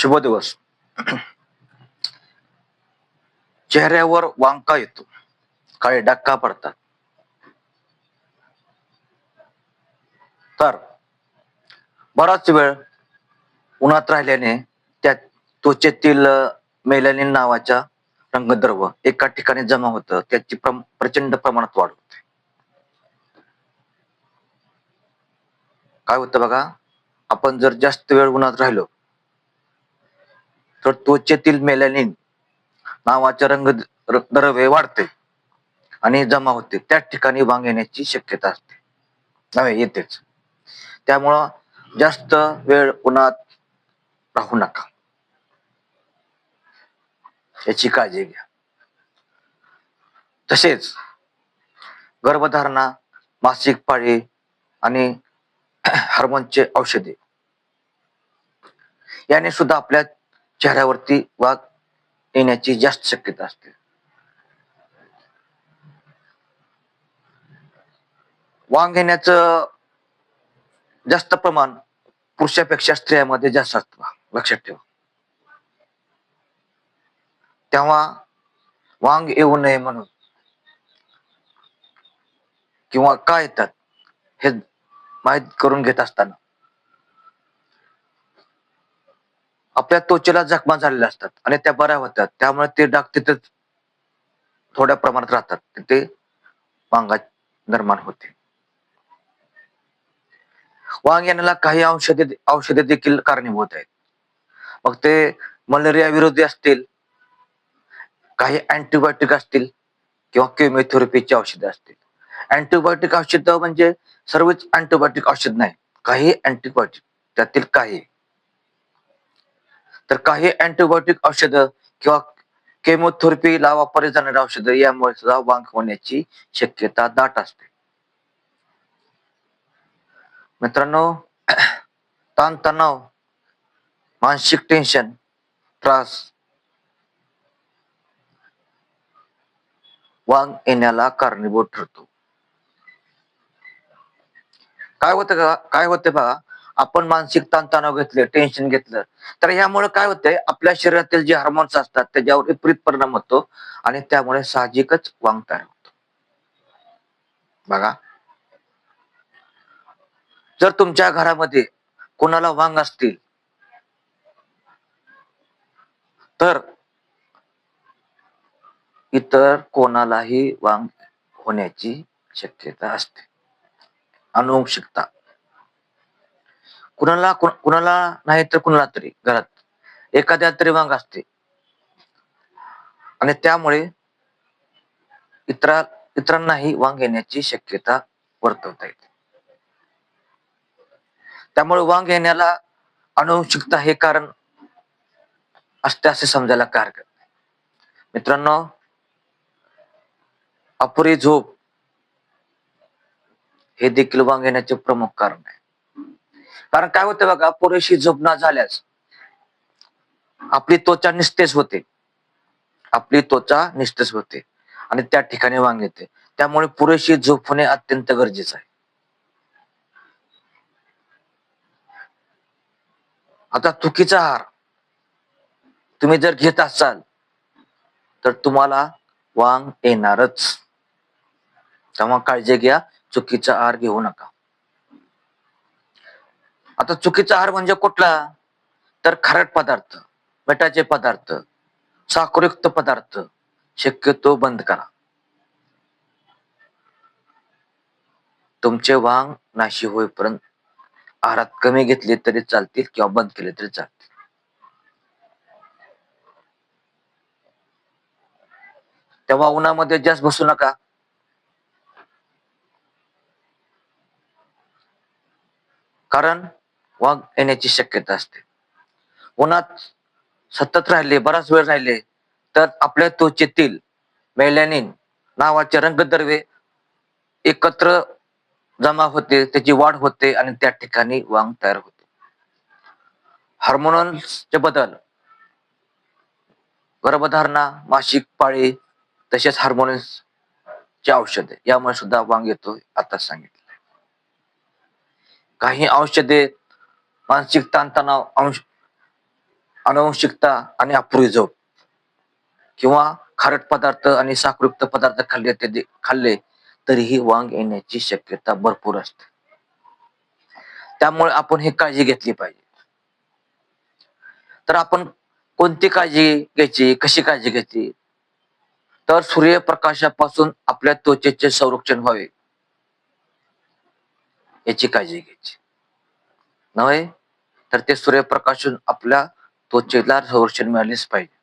शुभ दिवस. चेहऱ्यावर वांका येतो. काळे डाग पडतात. तर बराच वेळ उन्हात राहिल्याने त्या त्वचेतील मेलॅनिन नावाच्या रंगद्रव्य एका ठिकाणी जमा होतं. त्याची प्रम- प्रचंड प्रमाणात वाढ होते. काय होतं बघा? आपण जर जास्त वेळ उन्हात राहिलो तर त्वचेतील मेलॅनिन नावाचे रंग द्रव्य वाढते आणि जमा होते. त्या ठिकाणी वांग येण्याची शक्यता असते. नव्हे येतेच. त्यामुळं जास्त वेळ उन्हात राहू नका. याची काळजी घ्या. तसेच गर्भधारणा मासिक पाळी आणि हार्मोनचे औषधे. याने सुद्धा आपल्या चेहऱ्यावरती वाघ येण्याची जास्त शक्यता असते. वांग येण्याचं जास्त प्रमाण पुरुषापेक्षा स्त्रियामध्ये जास्त असतं. लक्षात ठेवा. तेव्हा वांग येऊ नये म्हणून किंवा का येतात हे माहीत करून घेत असताना आपल्या त्वचेला जखमा झालेल्या असतात आणि त्या बऱ्या होतात. त्यामुळे ते डाग तिथेच थोड्या प्रमाणात राहतात. तिथे वांगा निर्माण होते. वांग यांना काही औषधे औषधे देखील कारणीभूत आहेत. मग ते मलेरिया विरोधी असतील काही अँटीबायोटिक असतील किंवा केमिओथेरपीची औषधे असतील. अँटीबायोटिक औषध म्हणजे सर्वच अँटीबायोटिक औषध नाही. काही अँटीबायोटिक त्यातील काही तर काही अँटीबायोटिक औषध किंवा केमोथेरपीला वापरली जाणारी औषधं यामुळे सुद्धा वांग होण्याची शक्यता दाट असते. मित्रांनो ताणतणाव मानसिक टेन्शन त्रास वांग येण्याला कारणीभूत ठरतो. काय होतं का काय होते बघा आपण मानसिक ताणतणाव घेतले टेन्शन घेतलं तर यामुळे काय होतंय? आपल्या शरीरातील जे हार्मोन्स असतात त्याच्यावर विपरीत परिणाम होतो आणि त्यामुळे साहजिकच वांग तयार होतो. बघा. जर तुमच्या घरामध्ये कोणाला वांग असतील तर इतर कोणालाही वांग होण्याची शक्यता असते. अनुवंशिकता. कुणाला कुणाला नाही तर कुणाला तरी घरात. एखाद्या तरी वांग असते. आणि त्यामुळे इतरा इतरांनाही वांग येण्याची शक्यता वर्तवता येते. त्यामुळे वांग येण्याला अनुवंशिकता हे कारण असते असे समजायला कार मित्रांनो अपुरी झोप हे देखील वांग येण्याचे प्रमुख कारण आहे. कारण काय होतं बघा पुरेशी झोप न झाल्यास आपली त्वचा निस्तेज होते. आपली त्वचा निस्तेज होते. आणि त्या ठिकाणी वांग येते. त्यामुळे पुरेशी झोप होणे अत्यंत गरजेचं आहे. आता चुकीचा आहार तुम्ही जर घेत असाल तर तुम्हाला वांग येणारच. तेव्हा काळजी घ्या चुकीचा आहार घेऊ नका. आता चुकीचा आहार म्हणजे कुठला? तर खारट पदार्थ मिठाचे पदार्थ साखरयुक्त पदार्थ. शक्यतो बंद करा. तुमचे वांग नाशी होईपर्यंत आहारात कमी घेतले तरी चालतील किंवा बंद केले तरी चालतील. तेव्हा उन्हामध्ये जास्त बसू नका. कारण वाघ येण्याची शक्यता असते. उन्हात सतत राहिले बराच वेळ राहिले तर आपल्या त्वचेतील मेलॅनिन नावाचे रंगद्रव्ये एकत्र जमा होते त्याची वाढ होते आणि त्या ठिकाणी वांग तयार होते. हार्मोनल्सचे बदल. गर्भधारणा मासिक पाळी तसेच हार्मोन्स चे औषधे. यामुळे सुद्धा वांग येतो आता सांगितलं काही औषधे मानसिक ताणतणाव अंश अनुवंशिकता आणि अपुरी झोप किंवा खारट पदार्थ आणि साखरयुक्त पदार्थ खाल्ले ते खाल्ले तरीही वांग येण्याची शक्यता भरपूर असते. त्यामुळे आपण ही काळजी घेतली पाहिजे. तर आपण कोणती काळजी घ्यायची कशी काळजी घ्यायची? तर सूर्यप्रकाशापासून आपल्या त्वचेचे संरक्षण व्हावे याची काळजी घ्यायची. नव्हे? तर ते सूर्यप्रकाशून आपल्या त्वचेला संरक्षण मिळालेच पाहिजे.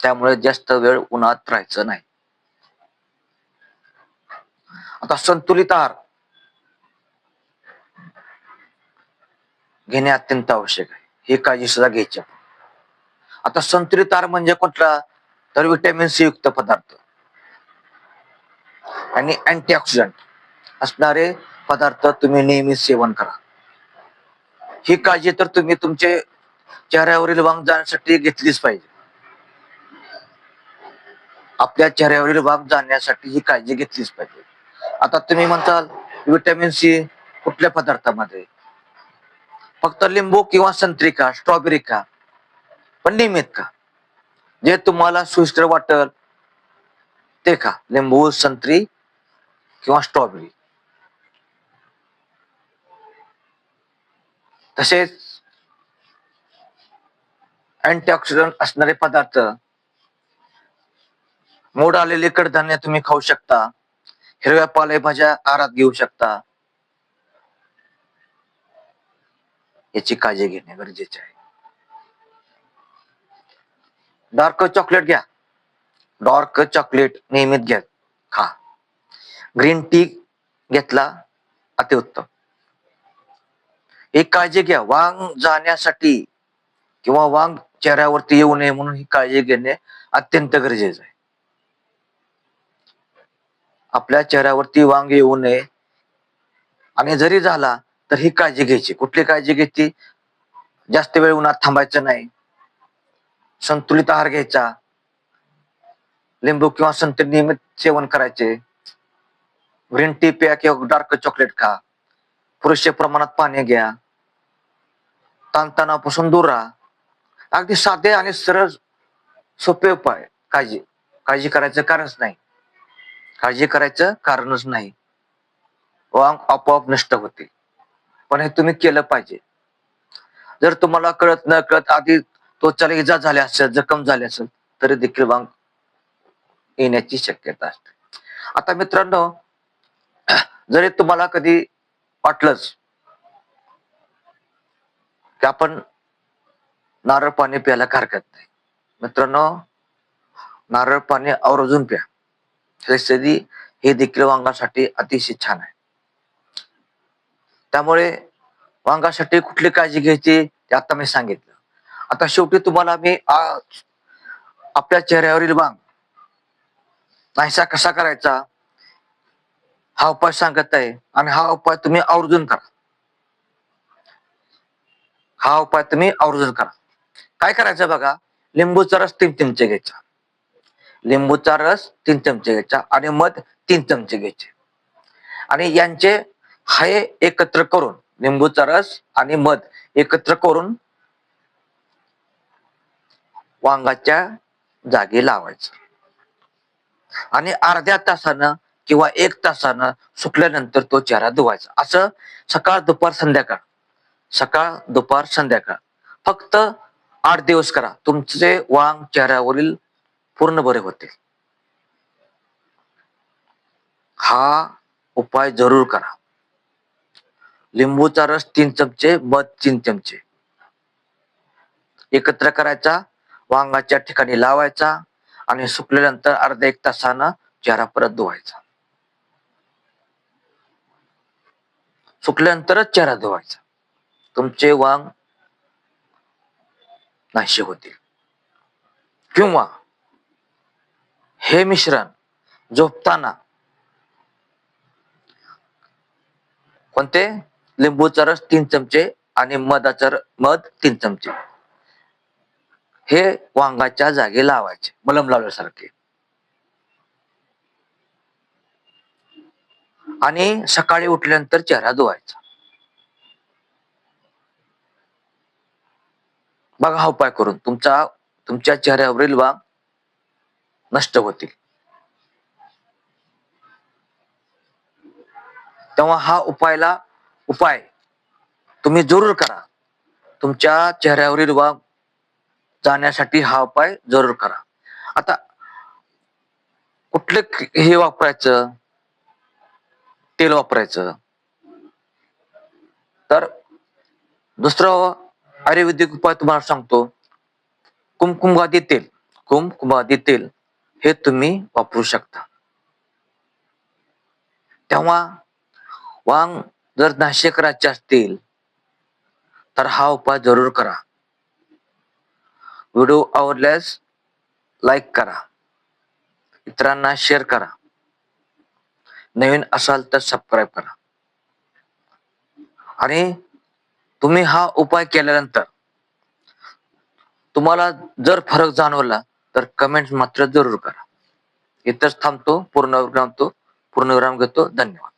त्यामुळे जास्त वेळ उन्हात राहायचं नाही. आता संतुलित आहार घेणे अत्यंत आवश्यक आहे. ही काळजी सुद्धा घ्यायची आता संतुलित आहार म्हणजे कुठला? तर विटॅमिन सी युक्त पदार्थ. आणि अँटीऑक्सिडंट असणारे पदार्थ तुम्ही नेहमी सेवन करा. ही काळजी तर तुम्ही तुमचे चेहऱ्यावरील वांग जाण्यासाठी घेतलीच पाहिजे. आपल्या चेहऱ्यावरील वांग जाण्यासाठी ही काळजी घेतलीच पाहिजे. आता तुम्ही म्हणताल व्हिटॅमिन सी कुठल्या पदार्थामध्ये? फक्त लिंबू किंवा संत्री खा स्ट्रॉबेरी खा पण नियमित खा जे तुम्हाला सुइष्ट वाटल ते खा. लिंबू संत्री किंवा स्ट्रॉबेरी तसेच अँटीऑक्सिडंट असणारे पदार्थ मोड आलेले कडधान्य तुम्ही खाऊ शकता हिरव्या पालेभाज्या आहारात घेऊ शकता. याची काळजी घेणे गरजेचे आहे. डार्क चॉकलेट घ्या. डार्क चॉकलेट नियमित घ्या. खा. ग्रीन टी घेतला अतिउत्तम. एक काळजी घ्या. वांग जाण्यासाठी किंवा वांग चेहऱ्यावरती येऊ नये म्हणून ही काळजी घेणे अत्यंत गरजेचं आहे. आपल्या चेहऱ्यावरती वांग येऊ नये. आणि जरी झाला तर ही काळजी घ्यायची. कुठली काळजी घ्यायची? जास्त वेळ उन्हात थांबायचं नाही. संतुलित आहार घ्यायचा. लिंबू किंवा संत्री नियमित सेवन करायचे. ग्रीन टी प्या किंवा डार्क चॉकलेट खा. पुरेशे प्रमाणात पाणी घ्या. ताणतणापासून दूर राहा. अगदी साधे आणि सरळ सोपे उपाय. काळजी. काळजी करायचं कारणच नाही. काळजी करायचं कारणच नाही. वांग आपोआप नष्ट होते. पण हे तुम्ही केलं पाहिजे. जर तुम्हाला कळत न कळत आधी त्वचाला इजा झाली असेल जखम झाली असेल तरी देखील वांग येण्याची शक्यता असते. आता मित्रांनो जरी तुम्हाला कधी वाटलंच की आपण नारळ पाणी प्यायला हरकत नाही. मित्रांनो नारळ पाणी आवर्जून प्या. सदी हे देखील वांगासाठी अतिशय छान आहे. त्यामुळे वांगासाठी कुठली काळजी घ्यायची ते आता मी सांगितलं. आता शेवटी तुम्हाला मी आपल्या चेहऱ्यावरील वांग नाहीसा कसा करायचा हा उपाय सांगत आहे आणि हा उपाय तुम्ही आवर्जून करा. हा उपाय तुम्ही आवर्जून करा. काय करायचं बघा? लिंबूचा रस तीन चमचे घ्यायचा. लिंबूचा रस तीन चमचे घ्यायचा आणि मध तीन चमचे घ्यायचे. आणि यांचे हे एकत्र करून लिंबूचा रस आणि मध एकत्र करून वांगाच्या जागी लावायचं. आणि अर्ध्या तासानं किंवा एक तासानं सुकल्यानंतर तो चेहरा धुवायचा. असं सकाळ दुपार संध्याकाळ. सकाळ दुपार संध्याकाळ. फक्त आठ दिवस करा. तुमचे वांग चेहऱ्यावरील पूर्ण बरे होते हा उपाय जरूर करा. लिंबूचा रस तीन चमचे मध तीन चमचे. एकत्र करायचा वांगाच्या ठिकाणी लावायचा आणि सुकल्यानंतर अर्धा एक तासानं चेहरा परत धुवायचा. सुकल्यानंतरच चेहरा धुवायचा. तुमचे वांग नाहीसे होतील. किंवा हे मिश्रण झोपताना कोणते? लिंबूचा रस तीन चमचे आणि मधाचा र- मध तीन चमचे. हे वांगाच्या जागी लावायचे मलम लावल्यासारखे. आणि सकाळी उठल्यानंतर चेहरा धुवायचा. बघा हा उपाय करून तुमचा तुमच्या चेहऱ्यावरील वाघ नष्ट होतील. तेव्हा हा उपायला उपाय तुम्ही जरूर करा. तुमच्या चेहऱ्यावरील वाघ जाण्यासाठी हा उपाय जरूर करा. आता कुठले हे वापरायचं? तेल वापरायचं. तर दुसरं आयुर्वेदिक उपाय तुम्हाला सांगतो. कुमकुमादी तेल कुमकुमादी तेल हे तुम्ही वापरू शकता. तेव्हा वांग जर नाशे करायचे असतील तर हा उपाय जरूर करा. व्हिडिओ आवडल्यास लाईक करा. इतरांना शेअर करा. नवीन असाल तर सबस्क्राईब करा. आणि तुम्ही हा उपाय केल्यानंतर तुम्हाला जर फरक जाणवला तर कमेंट मात्र जरूर करा. इथंच थांबतो पूर्ण तो पूर्णविराम घेतो. धन्यवाद.